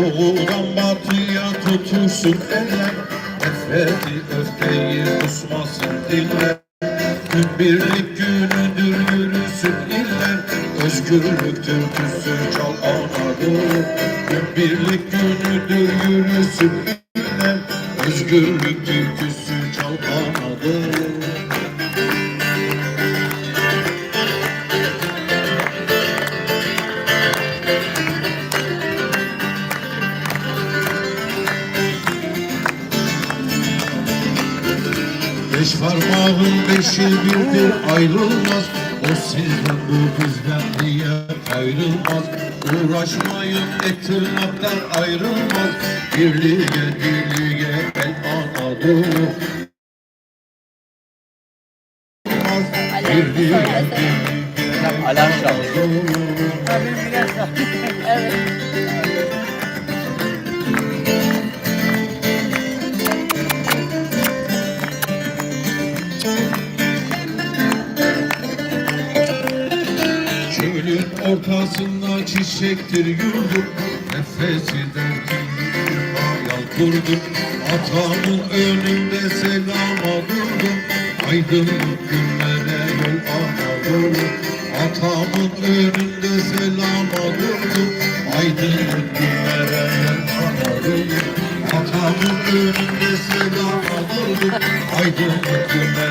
Doğudan batıya tutuşsun eller Nefreti öfkeyi kusmasın diller Gün birlik günüdür yürüsün iller Özgürlük türküsü çal Anadolu Gün birlik günüdür yürüsün iller Özgürlük türküsü çal Anadolu Beş parmağın beşi birdir ayrılmaz. O sizden bu bizden diye ayrılmaz. Uğraşmayın et tırnaklar ayrılmaz. Birliğe birliğe el Anadolu Birliğe birliğe Alarm çaldı. Anadolu Çölün ortasında çiçektir yurdum Nefesi derdim hayal kurdum Atamın önünde selama durdum Aydınlık günlere yol Anadolu Atamın önünde selama durdum Aydınlık günlere yol Anadolu Atamın önünde selama durdum Aydınlık günlere